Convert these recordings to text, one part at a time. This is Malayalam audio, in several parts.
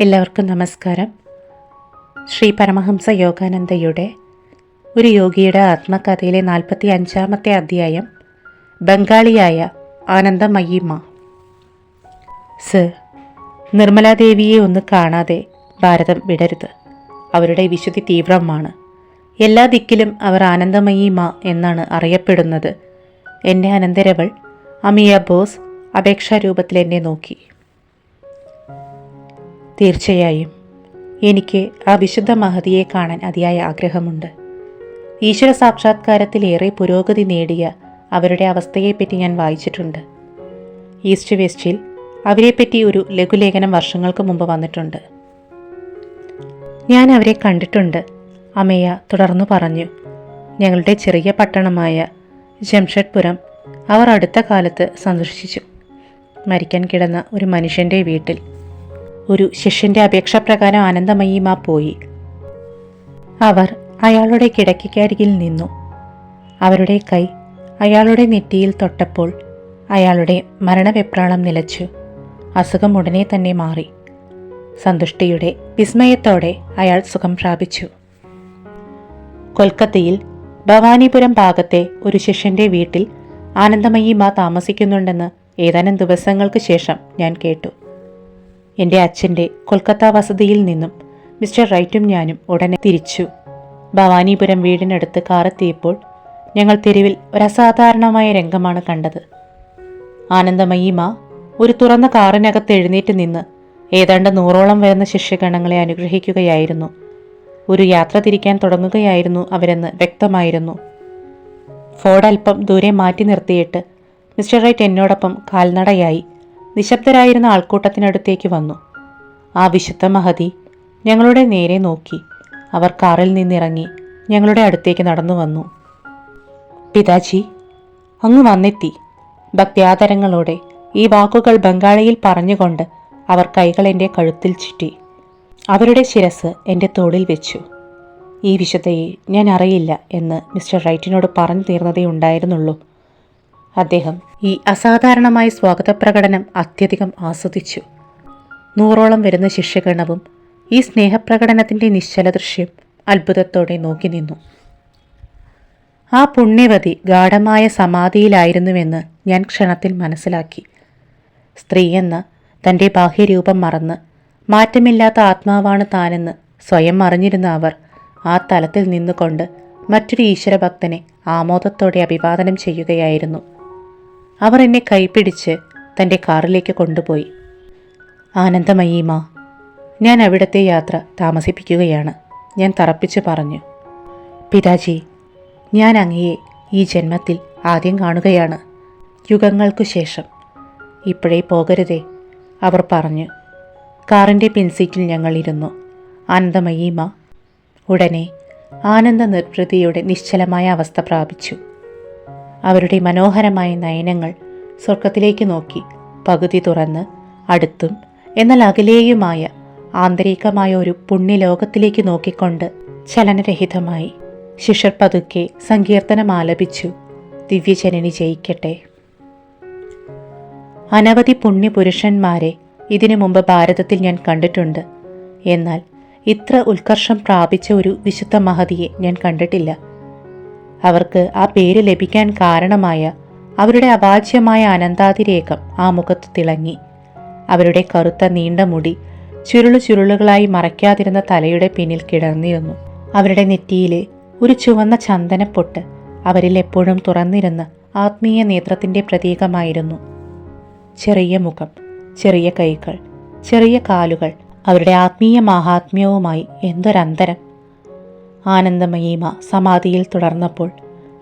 എല്ലാവർക്കും നമസ്കാരം. ശ്രീ പരമഹംസ യോഗാനന്ദയുടെ ഒരു യോഗിയുടെ ആത്മകഥയിലെ നാൽപ്പത്തി അഞ്ചാമത്തെ അധ്യായം ബംഗാളിയായ ആനന്ദമയ്യമ്മ സർ നിർമ്മലാദേവിയെ ഒന്ന് കാണാതെ ഭാരതം വിടരുത്. അവരുടെ വിശുദ്ധി തീവ്രമാണ്. എല്ലാ ദിക്കിലും അവർ ആനന്ദമയ്യമ്മ എന്നാണ് അറിയപ്പെടുന്നത്. എന്നെ അനന്തരവൾ അമിയ ബോസ് അപേക്ഷാരൂപത്തിൽ എന്നെ നോക്കി. തീർച്ചയായും. എനിക്ക് ആ വിശുദ്ധ മഹതിയെ കാണാൻ അതിയായ ആഗ്രഹമുണ്ട്. ഈശ്വര സാക്ഷാത്കാരത്തിൽ ഏറെ പുരോഗതി നേടിയ അവരുടെ അവസ്ഥയെപ്പറ്റി ഞാൻ വായിച്ചിട്ടുണ്ട്. ഈസ്റ്റ് വെസ്റ്റിൽ അവരെപ്പറ്റി ഒരു ലഘുലേഖനം വർഷങ്ങൾക്ക് മുമ്പ് വന്നിട്ടുണ്ട്. ഞാൻ അവരെ കണ്ടിട്ടുണ്ട് അമയ തുടർന്നു പറഞ്ഞു. ഞങ്ങളുടെ ചെറിയ പട്ടണമായ ജംഷഡ്പുരം അവർ അടുത്ത കാലത്ത് സന്ദർശിച്ചു. മരിക്കാൻ കിടന്ന ഒരു മനുഷ്യന്റെ വീട്ടിൽ ഒരു ശിഷ്യന്റെ അപേക്ഷാപ്രകാരം ആനന്ദമയിമ പോയി. അവർ അയാളുടെ കിടക്കയ്ക്കരികിൽ നിന്നു. അവരുടെ കൈ അയാളുടെ നെറ്റിയിൽ തൊട്ടപ്പോൾ അയാളുടെ മരണവെപ്രാളം നിലച്ചു. അസുഖം ഉടനെ തന്നെ മാറി. സന്തുഷ്ടിയുടെ വിസ്മയത്തോടെ അയാൾ സുഖം പ്രാപിച്ചു. കൊൽക്കത്തയിൽ ഭവാനിപുരം ഭാഗത്തെ ഒരു ശിഷ്യന്റെ വീട്ടിൽ ആനന്ദമയി മാ താമസിക്കുന്നുണ്ടെന്ന് ഏതാനും ദിവസങ്ങൾക്ക് ശേഷം ഞാൻ കേട്ടു. എന്റെ അച്ഛന്റെ കൊൽക്കത്ത വസതിയിൽ നിന്നും മിസ്റ്റർ റൈറ്റും ഞാനും ഉടനെ തിരിച്ചു. ഭവാനിപുരം വീടിനടുത്ത് കാറെത്തിയപ്പോൾ ഞങ്ങൾ തെരുവിൽ ഒരസാധാരണമായ രംഗമാണ് കണ്ടത്. ആനന്ദമയിമ ഒരു തുറന്ന കാറിനകത്ത് എഴുന്നേറ്റ് നിന്ന് ഏതാണ്ട് നൂറോളം വരുന്ന ശിഷ്യഗണങ്ങളെ അനുഗ്രഹിക്കുകയായിരുന്നു. ഒരു യാത്ര തിരിക്കാൻ തുടങ്ങുകയായിരുന്നു അവരെന്ന് വ്യക്തമായിരുന്നു. ഫോർഡ് അല്പം ദൂരെ മാറ്റി നിർത്തിയിട്ട് മിസ്റ്റർ റൈറ്റ് എന്നോടൊപ്പം കാൽനടയായി. നിശബ്ദരായിരുന്ന ആൾക്കൂട്ടത്തിനടുത്തേക്ക് വന്നു. ആ വിശുദ്ധ മഹതി ഞങ്ങളുടെ നേരെ നോക്കി. അവർ കാറിൽ നിന്നിറങ്ങി ഞങ്ങളുടെ അടുത്തേക്ക് നടന്നു വന്നു. പിതാജി അങ്ങ് വന്നെത്തി. ഭക്ത്യാദരങ്ങളോടെ ഈ വാക്കുകൾ ബംഗാളിയിൽ പറഞ്ഞുകൊണ്ട് അവർ കൈകൾ എന്റെ കഴുത്തിൽ ചുറ്റി. അവരുടെ ശിരസ് എന്റെ തോളിൽ വെച്ചു. ഈ വിശുദ്ധയെ ഞാൻ അറിയില്ല എന്ന് മിസ്റ്റർ റൈറ്റിനോട് പറഞ്ഞു തീർന്നതേ ഉണ്ടായിരുന്നുള്ളൂ. അദ്ദേഹം ഈ അസാധാരണമായ സ്വാഗതപ്രകടനം അത്യധികം ആസ്വദിച്ചു. നൂറോളം വരുന്ന ശിഷ്യഗണവും ഈ സ്നേഹപ്രകടനത്തിന്റെ നിശ്ചല ദൃശ്യം അത്ഭുതത്തോടെ നോക്കി നിന്നു. ആ പുണ്യവതി ഗാഢമായ സമാധിയിലായിരുന്നുവെന്ന് ഞാൻ ക്ഷണത്തിൽ മനസ്സിലാക്കി. സ്ത്രീയെന്ന തന്റെ ബാഹ്യരൂപം മറന്ന് മാറ്റമില്ലാത്ത ആത്മാവാണ് താനെന്ന് സ്വയം അറിഞ്ഞിരുന്ന അവർ ആ തലത്തിൽ നിന്നുകൊണ്ട് മറ്റൊരു ഈശ്വരഭക്തനെ ആമോദത്തോടെ അഭിവാദനം ചെയ്യുകയായിരുന്നു. അവർ എന്നെ കൈപിടിച്ച് തന്റെ കാറിലേക്ക് കൊണ്ടുപോയി. ആനന്ദമയീമ ഞാൻ അവിടത്തെ യാത്ര താമസിപ്പിക്കുകയാണ്. ഞാൻ തറപ്പിച്ച് പറഞ്ഞു പിതാജി ഞാൻ അങ്ങയെ ഈ ജന്മത്തിൽ ആദ്യം കാണുകയാണ്. യുഗങ്ങൾക്കു ശേഷം. ഇപ്പോഴേ പോകരുതേ അവർ പറഞ്ഞു. കാറിന്റെ പിൻസീറ്റിൽ ഞങ്ങളിരുന്നു ആനന്ദമയീമ ഉടനെ ആനന്ദ നിർവൃതിയുടെ നിശ്ചലമായ അവസ്ഥ പ്രാപിച്ചു. അവരുടെ മനോഹരമായ നയനങ്ങൾ സ്വർഗത്തിലേക്ക് നോക്കി പകുതി തുറന്ന് അടുത്തും എന്നാൽ അകലെയുമായ ആന്തരികമായ ഒരു പുണ്യലോകത്തിലേക്ക് നോക്കിക്കൊണ്ട് ചലനരഹിതമായി ശിഷ്യർ പതുക്കെ സങ്കീർത്തനം ആലപിച്ചു ദിവ്യജനനി ജയിക്കട്ടെ. അനവധി പുണ്യപുരുഷന്മാരെ ഇതിനു മുമ്പ് ഭാരതത്തിൽ ഞാൻ കണ്ടിട്ടുണ്ട്. എന്നാൽ ഇത്ര ഉത്കർഷം പ്രാപിച്ച ഒരു വിശുദ്ധ മഹതിയെ ഞാൻ കണ്ടിട്ടില്ല. അവർക്ക് ആ പേര് ലഭിക്കാൻ കാരണമായ അവരുടെ അവാച്യമായ അനന്താതിരേകം ആ മുഖത്ത് തിളങ്ങി. അവരുടെ കറുത്ത നീണ്ട മുടി ചുരുളു ചുരുളുകളായി മറയ്ക്കാതിരുന്ന തലയുടെ പിന്നിൽ കിടന്നിരുന്നു. അവരുടെ നെറ്റിയിലെ ഒരു ചുവന്ന ചന്ദനപ്പൊട്ട് അവരിൽ എപ്പോഴും തുറന്നിരുന്ന ആത്മീയ നേത്രത്തിന്റെ പ്രതീകമായിരുന്നു. ചെറിയ മുഖം ചെറിയ കൈകൾ ചെറിയ കാലുകൾ അവരുടെ ആത്മീയ മാഹാത്മ്യവുമായി എന്തൊരന്തരം ആനന്ദമയീമ സമാധിയിൽ തുടർന്നപ്പോൾ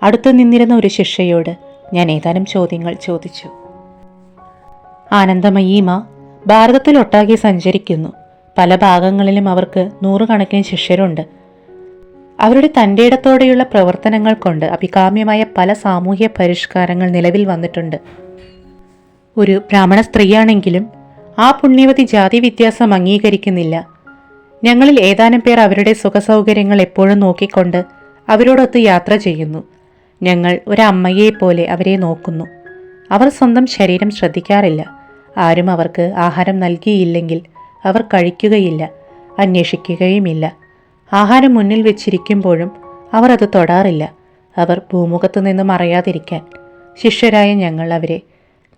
അടുത്തു നിന്നിരുന്ന ഒരു ശിഷ്യയോട് ഞാൻ ഏതാനും ചോദ്യങ്ങൾ ചോദിച്ചു. ആനന്ദമയീമ ഭാരതത്തിലൊട്ടാകെ സഞ്ചരിക്കുന്നു. പല ഭാഗങ്ങളിലും അവർക്ക് നൂറുകണക്കിന് ശിഷ്യരുണ്ട്. അവരുടെ തന്റെ ഇടത്തോടെയുള്ള പ്രവർത്തനങ്ങൾ കൊണ്ട് അഭികാമ്യമായ പല സാമൂഹ്യ പരിഷ്കാരങ്ങൾ നിലവിൽ വന്നിട്ടുണ്ട്. ഒരു ബ്രാഹ്മണ സ്ത്രീയാണെങ്കിലും ആ പുണ്യവതി ജാതി വ്യത്യാസം അംഗീകരിക്കുന്നില്ല. ഞങ്ങളിൽ ഏതാനും പേർ അവരുടെ സുഖസൗകര്യങ്ങൾ എപ്പോഴും നോക്കിക്കൊണ്ട് അവരോടൊത്ത് യാത്ര ചെയ്യുന്നു. ഞങ്ങൾ ഒരമ്മയെ പോലെ അവരെ നോക്കുന്നു. അവർ സ്വന്തം ശരീരം ശ്രദ്ധിക്കാറില്ല. ആരും അവർക്ക് ആഹാരം നൽകിയില്ലെങ്കിൽ അവർ കഴിക്കുകയില്ല അന്വേഷിക്കുകയുമില്ല. ആഹാരം മുന്നിൽ വെച്ചിരിക്കുമ്പോഴും അവർ അത് തൊടാറില്ല. അവർ ഭൂമുഖത്തു നിന്ന് മറയാതിരിക്കാൻ ശിഷ്യരായ ഞങ്ങൾ അവരെ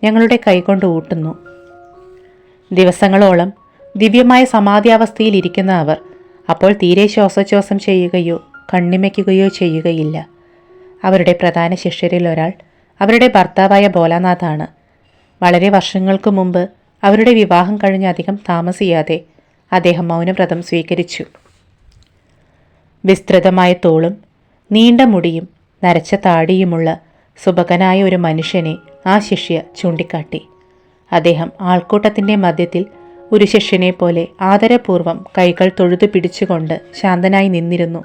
ഞങ്ങളുടെ കൈകൊണ്ട് ഊട്ടുന്നു. ദിവസങ്ങളോളം ദിവ്യമായ സമാധിയാവസ്ഥയിൽ ഇരിക്കുന്ന അവർ. അപ്പോൾ തീരെ ശ്വാസോച്ഛ്വാസം ചെയ്യുകയോ കണ്ണിമയ്ക്കുകയോ ചെയ്യുകയില്ല. അവരുടെ പ്രധാന ശിഷ്യരിൽ ഒരാൾ അവരുടെ ഭർത്താവായ ബോലാനാഥാണ് വളരെ വർഷങ്ങൾക്ക് മുമ്പ് അവരുടെ വിവാഹം കഴിഞ്ഞ് അധികം താമസിയാതെ അദ്ദേഹം മൗനവ്രതം സ്വീകരിച്ചു. വിസ്തൃതമായ തോളും നീണ്ട മുടിയും നരച്ച താടിയുമുള്ള സുഭകനായ ഒരു മനുഷ്യനെ ആ ശിഷ്യ ചൂണ്ടിക്കാട്ടി. അദ്ദേഹം ആൾക്കൂട്ടത്തിന്റെ മധ്യത്തിൽ ഒരു ശിഷ്യനെ പോലെ ആദരപൂർവം കൈകൾ തൊഴുതു പിടിച്ചുകൊണ്ട് ശാന്തനായി നിന്നിരുന്നു.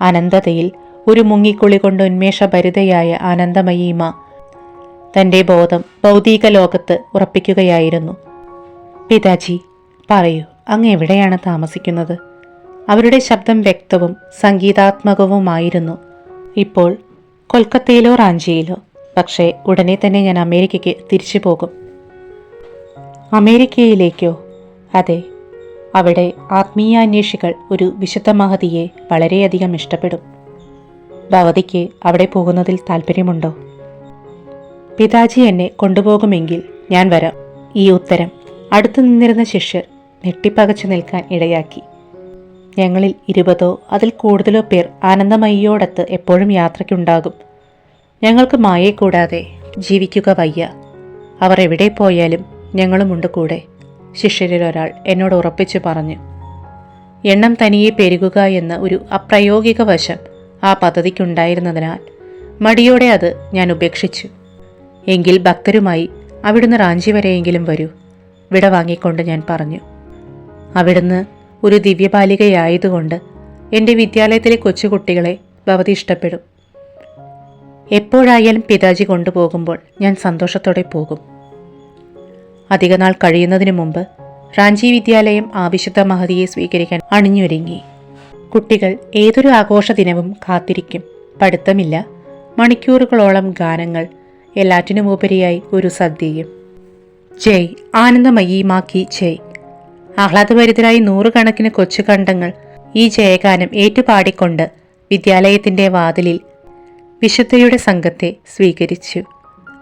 അനന്തതയിൽ ഒരു മുങ്ങിക്കുളി കൊണ്ട് ഉന്മേഷഭരിതയായ ആനന്ദമയീമ തന്റെ ബോധം ഭൗതിക ലോകത്ത് ഉറപ്പിക്കുകയായിരുന്നു. പിതാജി പറയൂ അങ്ങ് എവിടെയാണ് താമസിക്കുന്നത്? അവരുടെ ശബ്ദം വ്യക്തവും സംഗീതാത്മകവുമായിരുന്നു. ഇപ്പോൾ കൊൽക്കത്തയിലോ റാഞ്ചിയിലോ. പക്ഷേ ഉടനെ തന്നെ ഞാൻ അമേരിക്കയ്ക്ക് തിരിച്ചു പോകും. അമേരിക്കയിലേക്കോ? അതെ. അവിടെ ആത്മീയാന്വേഷികൾ ഒരു വിശുദ്ധ മഹതിയെ വളരെയധികം ഇഷ്ടപ്പെടും. ഭവതിക്ക് അവിടെ പോകുന്നതിൽ താല്പര്യമുണ്ടോ പിതാജി എന്നെ കൊണ്ടുപോകുമെങ്കിൽ ഞാൻ വരാം. ഈ ഉത്തരം അടുത്തു നിന്നിരുന്ന ശിഷ്യർ ഞെട്ടിപ്പകച്ചു നിൽക്കാൻ ഇടയാക്കി. ഞങ്ങളിൽ ഇരുപതോ അതിൽ കൂടുതലോ പേർ ആനന്ദമയ്യോടത്ത് എപ്പോഴും യാത്രയ്ക്കുണ്ടാകും. ഞങ്ങൾക്ക് മായെ കൂടാതെ ജീവിക്കുക വയ്യ. അവർ എവിടെ പോയാലും ഞങ്ങളുമുണ്ട് കൂടെ. ശിഷ്യരിൽ ഒരാൾ എന്നോട് ഉറപ്പിച്ചു പറഞ്ഞു എണ്ണം തനിയെ പെരുകുക എന്ന ഒരു അപ്രായോഗിക വശം ആ പദ്ധതിക്കുണ്ടായിരുന്നതിനാൽ മടിയോടെ അത് ഞാൻ ഉപേക്ഷിച്ചു. എങ്കിൽ ഭക്തരുമായി അവിടുന്ന് റാഞ്ചി വരെയെങ്കിലും വരൂ വിട വാങ്ങിക്കൊണ്ട് ഞാൻ പറഞ്ഞു. അവിടുന്ന് ഒരു ദിവ്യബാലികയായതുകൊണ്ട് എന്റെ വിദ്യാലയത്തിലെ കൊച്ചുകുട്ടികളെ ഭവതി ഇഷ്ടപ്പെടും. എപ്പോഴായാലും പിതാജി കൊണ്ടുപോകുമ്പോൾ ഞാൻ സന്തോഷത്തോടെ പോകും. അധികനാൾ കഴിയുന്നതിന് മുമ്പ് റാഞ്ചി വിദ്യാലയം ആവിശുദ്ധ മഹതിയെ സ്വീകരിക്കാൻ അണിഞ്ഞൊരുങ്ങി. കുട്ടികൾ ഏതൊരു ആഘോഷ ദിനവും കാത്തിരിക്കും. പഠിത്തമില്ല. മണിക്കൂറുകളോളം ഗാനങ്ങൾ എല്ലാറ്റിനുമുപരിയായി ഒരു സദ്യയും. ജയ് ആനന്ദമയീമാക്കി ജയ്. ആഹ്ലാദഭരിതരായി നൂറുകണക്കിന് കൊച്ചുകണ്ഠങ്ങൾ ഈ ജയഗാനം ഏറ്റുപാടിക്കൊണ്ട് വിദ്യാലയത്തിന്റെ വാതിലിൽ വിശുദ്ധയുടെ സംഘത്തെ സ്വീകരിച്ചു.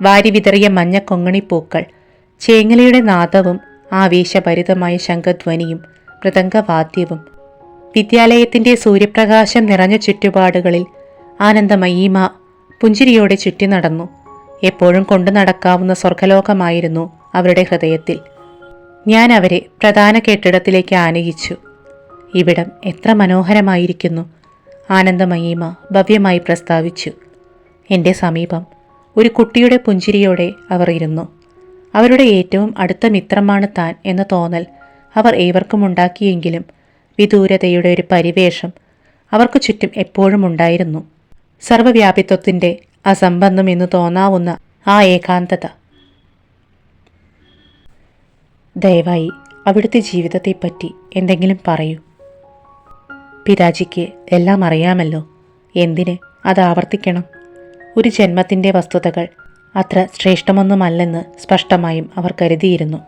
വാരി വിതറിയ മഞ്ഞ കൊങ്ങണിപ്പൂക്കൾ ചേങ്ങലയുടെ നാദവും ആവേശഭരിതമായ ശംഖധ്വനിയും മൃദംഗവാദ്യവും. വിദ്യാലയത്തിന്റെ സൂര്യപ്രകാശം നിറഞ്ഞ ചുറ്റുപാടുകളിൽ ആനന്ദമയീമ പുഞ്ചിരിയോടെ ചുറ്റി നടന്നു. എപ്പോഴും കൊണ്ടു നടക്കാവുന്ന സ്വർഗലോകമായിരുന്നു അവരുടെ ഹൃദയത്തിൽ. ഞാൻ അവരെ പ്രധാന കെട്ടിടത്തിലേക്ക് ആനയിച്ചു. ഇവിടം എത്ര മനോഹരമായിരിക്കുന്നു ആനന്ദമയീമ ഭവ്യമായി പ്രസ്താവിച്ചു. എന്റെ സമീപം ഒരു കുട്ടിയുടെ പുഞ്ചിരിയോടെ അവർ ഇരുന്നു. അവരുടെ ഏറ്റവും അടുത്ത മിത്രമാണ് താൻ എന്ന തോന്നൽ അവർ ഏവർക്കും ഉണ്ടാക്കിയെങ്കിലും വിദൂരതയുടെ ഒരു പരിവേഷം അവർക്ക് ചുറ്റും എപ്പോഴും ഉണ്ടായിരുന്നു. സർവവ്യാപിത്വത്തിന്റെ അസംബന്ധം എന്ന് തോന്നാവുന്ന ആ ഏകാന്തത. ദയവായി അവിടുത്തെ ജീവിതത്തെപ്പറ്റി എന്തെങ്കിലും പറയൂ. പിതാജിക്ക് എല്ലാം അറിയാമല്ലോ. എന്തിന് അത് ആവർത്തിക്കണം? ഒരു ജന്മത്തിന്റെ വസ്തുതകൾ അത്ര ശ്രേഷ്ഠമൊന്നുമല്ലെന്ന് സ്പഷ്ടമായും അവർ കരുതിയിരുന്നു.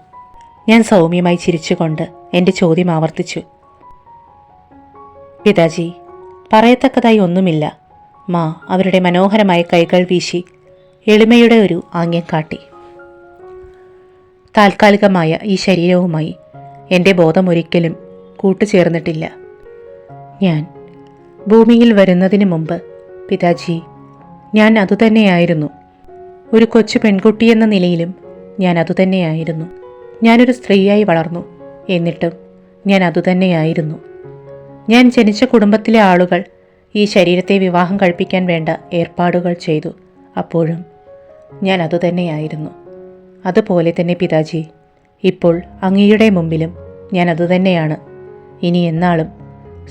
ഞാൻ സൗമ്യമായി ചിരിച്ചുകൊണ്ട് എന്റെ ചോദ്യം ആവർത്തിച്ചു. പിതാജി പറയത്തക്കതായി ഒന്നുമില്ല. മാ അവരുടെ മനോഹരമായ കൈകൾ വീശി എളിമയുടെ ഒരു ആംഗ്യം കാട്ടി. താൽക്കാലികമായ ഈ ശരീരവുമായി എന്റെ ബോധം ഒരിക്കലും കൂട്ടുചേർന്നിട്ടില്ല. ഞാൻ ഭൂമിയിൽ വരുന്നതിന് മുമ്പ് പിതാജി ഞാൻ അതുതന്നെയായിരുന്നു. ഒരു കൊച്ചു പെൺകുട്ടി എന്ന നിലയിലും ഞാൻ അതുതന്നെയായിരുന്നു. ഞാനൊരു സ്ത്രീയായി വളർന്നു. എന്നിട്ടും ഞാൻ അതുതന്നെയായിരുന്നു. ഞാൻ ജനിച്ച കുടുംബത്തിലെ ആളുകൾ ഈ ശരീരത്തെ വിവാഹം കഴിപ്പിക്കാൻ വേണ്ട ഏർപ്പാടുകൾ ചെയ്തു. അപ്പോഴും ഞാൻ അതുതന്നെയായിരുന്നു. അതുപോലെ തന്നെ പിതാജി ഇപ്പോൾ അങ്ങയുടെ മുമ്പിലും ഞാൻ അതുതന്നെയാണ്. ഇനി എന്നാളും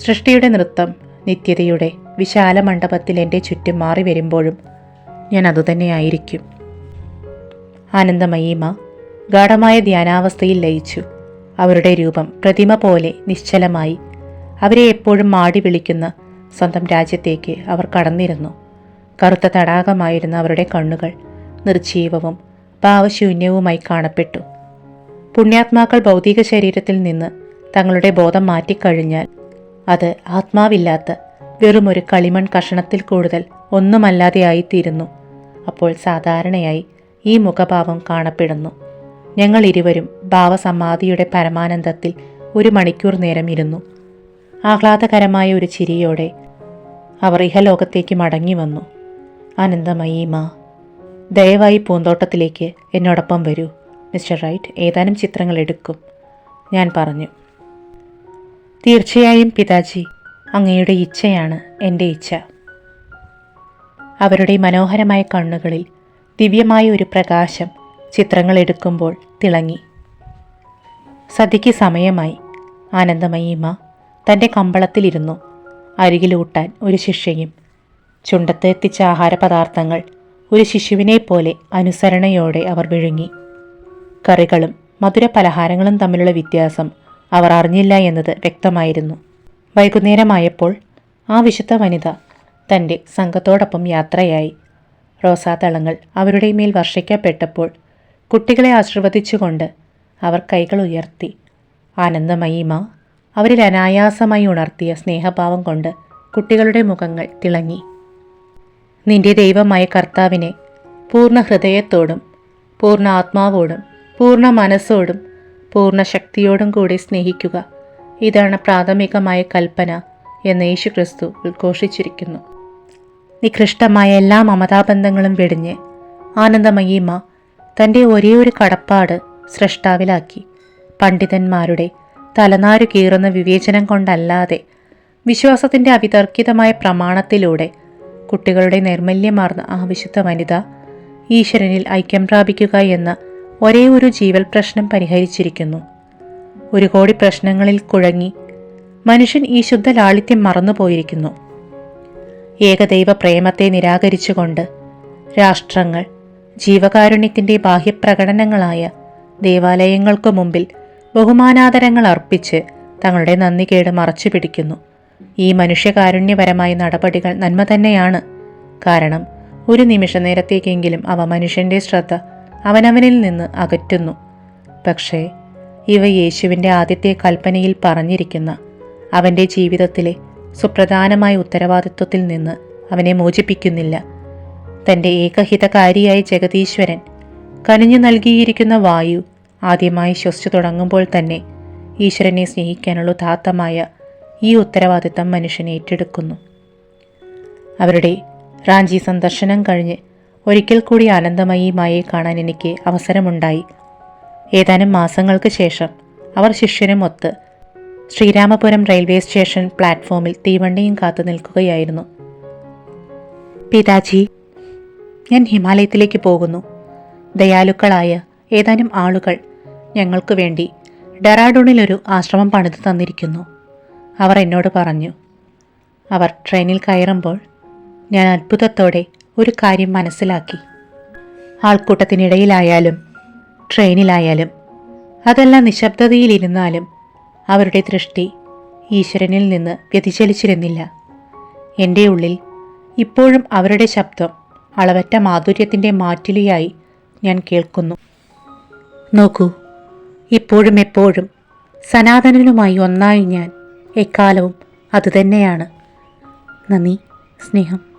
സൃഷ്ടിയുടെ നൃത്തം നിത്യതയുടെ വിശാല മണ്ഡപത്തിൽ എന്റെ ചുറ്റും മാറി വരുമ്പോഴും ഞാൻ അതുതന്നെയായിരിക്കും ആനന്ദമയീമ ഗാഠമായ ധ്യാനാവസ്ഥയിൽ ലയിച്ചു. അവരുടെ രൂപം പ്രതിമ പോലെ നിശ്ചലമായി. അവരെ എപ്പോഴും മാടി വിളിക്കുന്ന സ്വന്തം രാജ്യത്തേക്ക് അവർ കടന്നിരുന്നു. കറുത്ത തടാകമായിരുന്ന അവരുടെ കണ്ണുകൾ നിർജീവവും ഭാവശൂന്യവുമായി കാണപ്പെട്ടു. പുണ്യാത്മാക്കൾ ഭൗതിക ശരീരത്തിൽ നിന്ന് തങ്ങളുടെ ബോധം മാറ്റിക്കഴിഞ്ഞാൽ അത് ആത്മാവില്ലാത്ത വെറുമൊരു കളിമൺ കഷണത്തിൽ കൂടുതൽ ഒന്നുമല്ലാതെയായിത്തീരുന്നു. അപ്പോൾ സാധാരണയായി ഈ മുഖഭാവം കാണപ്പെടുന്നു. ഞങ്ങൾ ഇരുവരും ഭാവസമാധിയുടെ പരമാനന്ദത്തിൽ ഒരു മണിക്കൂർ നേരം ഇരുന്നു. ആഹ്ലാദകരമായ ഒരു ചിരിയോടെ അവർ ഇഹലോകത്തേക്ക് മടങ്ങി വന്നു. അനന്തമയീമ ദയവായി പൂന്തോട്ടത്തിലേക്ക് എന്നോടൊപ്പം വരൂ. മിസ്റ്റർ റൈറ്റ് ഏതാനും ചിത്രങ്ങൾ എടുക്കും ഞാൻ പറഞ്ഞു. തീർച്ചയായും പിതാജി. അങ്ങയുടെ ഇച്ഛയാണ് എന്റെ ഇച്ഛ. അവരുടെ മനോഹരമായ കണ്ണുകളിൽ ദിവ്യമായ ഒരു പ്രകാശം ചിത്രങ്ങൾ എടുക്കുമ്പോൾ തിളങ്ങി. സദ്യയ്ക്ക് സമയമായി. ആനന്ദമയീമ തന്റെ കമ്പളത്തിലിരുന്നു. അരികിലൂട്ടാൻ ഒരു ശിഷ്യയും ചുണ്ടത്ത് എത്തിച്ച ആഹാരപദാർത്ഥങ്ങൾ ഒരു ശിശുവിനെ പോലെ അനുസരണയോടെ അവർ വിഴുങ്ങി. കറികളും മധുര പലഹാരങ്ങളും തമ്മിലുള്ള വ്യത്യാസം അവർ അറിഞ്ഞില്ല എന്നത് വ്യക്തമായിരുന്നു. വൈകുന്നേരമായപ്പോൾ ആ വിശുദ്ധ വനിത തന്റെ സംഘത്തോടൊപ്പം യാത്രയായി. റോസാതളങ്ങൾ അവരുടെ മേൽ വർഷിക്കപ്പെട്ടപ്പോൾ കുട്ടികളെ ആശീർവദിച്ചുകൊണ്ട് അവർ കൈകൾ ഉയർത്തി. ആനന്ദമയിമ അവരിൽ അനായാസമായി ഉണർത്തിയ സ്നേഹഭാവം കൊണ്ട് കുട്ടികളുടെ മുഖങ്ങൾ തിളങ്ങി. നിന്റെ ദൈവമായ കർത്താവിനെ പൂർണ ഹൃദയത്തോടും പൂർണ ആത്മാവോടും പൂർണ മനസ്സോടും പൂർണ ശക്തിയോടും കൂടി സ്നേഹിക്കുക. ഇതാണ് പ്രാഥമികമായ കൽപ്പന എന്ന് യേശു ക്രിസ്തു ഉദ്ഘോഷിച്ചിരിക്കുന്നു. നികൃഷ്ടമായ എല്ലാ മമതാബന്ധങ്ങളും വെടിഞ്ഞ് ആനന്ദമയീമ തന്റെ ഒരേ ഒരു കടപ്പാട് സൃഷ്ടാവിലാക്കി പണ്ഡിതന്മാരുടെ തലനാരു കീറുന്ന വിവേചനം കൊണ്ടല്ലാതെ വിശ്വാസത്തിന്റെ അവിതർക്കിതമായ പ്രമാണത്തിലൂടെ കുട്ടികളുടെ നിർമ്മല്യമാർന്ന ആ വിശുദ്ധ വനിത ഈശ്വരനിൽ ഐക്യം പ്രാപിക്കുക എന്ന ഒരേ ഒരു ജീവൽ പ്രശ്നം പരിഹരിച്ചിരിക്കുന്നു. ഒരു കോടി പ്രശ്നങ്ങളിൽ കുഴങ്ങി മനുഷ്യൻ ഈ ശുദ്ധ ലാളിത്യം മറന്നുപോയിരിക്കുന്നു. ഏകദൈവ പ്രേമത്തെ നിരാകരിച്ചുകൊണ്ട് രാഷ്ട്രങ്ങൾ ജീവകാരുണ്യത്തിന്റെ ബാഹ്യപ്രകടനങ്ങളായ ദേവാലയങ്ങൾക്കു മുമ്പിൽ ബഹുമാനാദരങ്ങൾ അർപ്പിച്ച് തങ്ങളുടെ നന്ദികേട് മറച്ചു പിടിക്കുന്നു ഈ മനുഷ്യകാരുണ്യപരമായ നടപടികൾ നന്മ തന്നെയാണ്. കാരണം ഒരു നിമിഷ നേരത്തേക്കെങ്കിലും അവ മനുഷ്യന്റെ ശ്രദ്ധ അവനവനിൽ നിന്ന് അകറ്റുന്നു. പക്ഷേ ഇവ യേശുവിന്റെ ആദ്യത്തെ കൽപ്പനയിൽ പറഞ്ഞിരിക്കുന്ന അവന്റെ ജീവിതത്തിലെ സുപ്രധാനമായ ഉത്തരവാദിത്വത്തിൽ നിന്ന് അവനെ മോചിപ്പിക്കുന്നില്ല. തന്റെ ഏകഹിതകാരിയായ ജഗതീശ്വരൻ കനിഞ്ഞു നൽകിയിരിക്കുന്ന വായു ആദ്യമായി ശ്വസിച്ചു തുടങ്ങുമ്പോൾ തന്നെ ഈശ്വരനെ സ്നേഹിക്കാനുള്ള ഉദാത്തമായ ഈ ഉത്തരവാദിത്തം മനുഷ്യനെ ഏറ്റെടുക്കുന്നു. അവരുടെ റാഞ്ചി സന്ദർശനം കഴിഞ്ഞ് ഒരിക്കൽ കൂടി ആനന്ദമയി മായെ കാണാൻ എനിക്ക് അവസരമുണ്ടായി. ഏതാനും മാസങ്ങൾക്ക് ശേഷം അവർ ശിഷ്യനുമൊത്ത് ശ്രീരാമപുരം റെയിൽവേ സ്റ്റേഷൻ പ്ലാറ്റ്ഫോമിൽ തീവണ്ടിയും കാത്തു നിൽക്കുകയായിരുന്നു. പിതാജി ഞാൻ ഹിമാലയത്തിലേക്ക് പോകുന്നു. ദയാലുക്കളായ ഏതാനും ആളുകൾ ഞങ്ങൾക്കു വേണ്ടി ഡെറാഡൂണിലൊരു ആശ്രമം പണിതു തന്നിരിക്കുന്നു അവർ എന്നോട് പറഞ്ഞു. അവർ ട്രെയിനിൽ കയറുമ്പോൾ ഞാൻ അത്ഭുതത്തോടെ ഒരു കാര്യം മനസ്സിലാക്കി. ആൾക്കൂട്ടത്തിനിടയിലായാലും ട്രെയിനിലായാലും അതെല്ലാം നിശബ്ദതയിലിരുന്നാലും അവരുടെ ദൃഷ്ടി ഈശ്വരനിൽ നിന്ന് വ്യതിചലിച്ചിരുന്നില്ല. എന്റെ ഉള്ളിൽ ഇപ്പോഴും അവരുടെ ശബ്ദം അളവറ്റ മാധുര്യത്തിന്റെ മാറ്റിലിയായി ഞാൻ കേൾക്കുന്നു. നോക്കൂ ഇപ്പോഴും എപ്പോഴും സനാതനനുമായി ഒന്നായി ഞാൻ എക്കാലവും അതുതന്നെയാണ്. നന്ദി സ്നേഹം.